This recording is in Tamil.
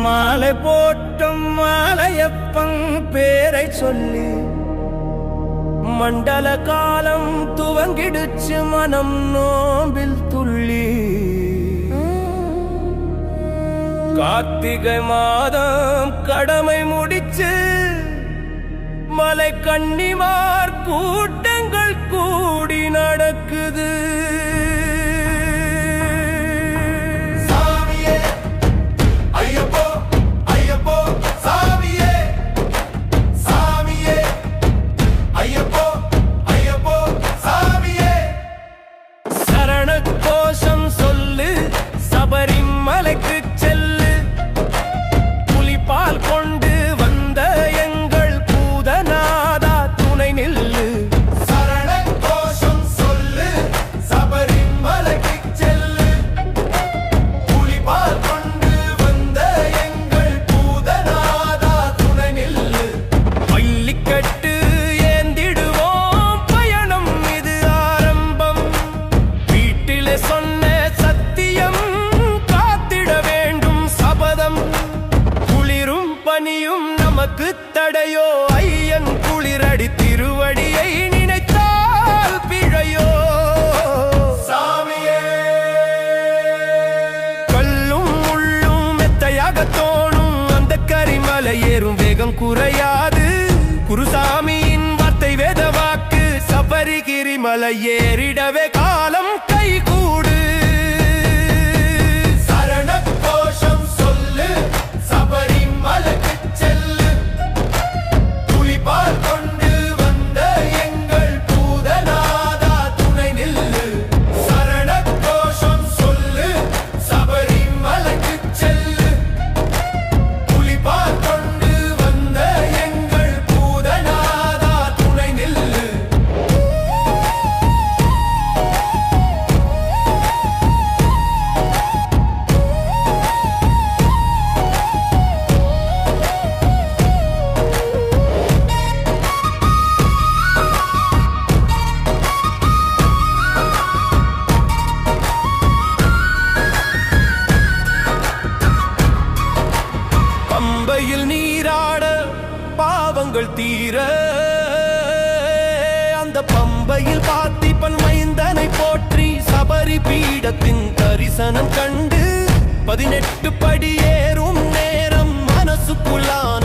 மாலை போட்டும் மாலையப்பங் பேரை சொல்லி மண்டல காலம் துவங்கிடுச்சு மனம் நோம்பில் துள்ளி. கார்த்திகை மாதம் கடமை முடிச்சு மலை கண்ணிமார் கூட்டங்கள் கூடி நடக்குது. பனியும் நமக்கு தடையோ? ஐயன் குளிரடி திருவடியை நினைத்தால் பிழையோ? சாமியே! கல்லும் முள்ளும் மெத்தையாக தோணும் அந்த கரிமலை ஏறும் வேகம் குறையாது. குருசாமியின் வார்த்தை வேத வாக்கு சபரிகிரி மலை ஏறிடவே கிருபையில் நீராட பாவங்கள் தீர. அந்த பம்பையில் பாத்திப்பன் மைந்தனை போற்றி சபரி பீடத்தின் தரிசனம் கண்டு. பதினெட்டு படி ஏறும் நேரம் மனசுக்குள்ளான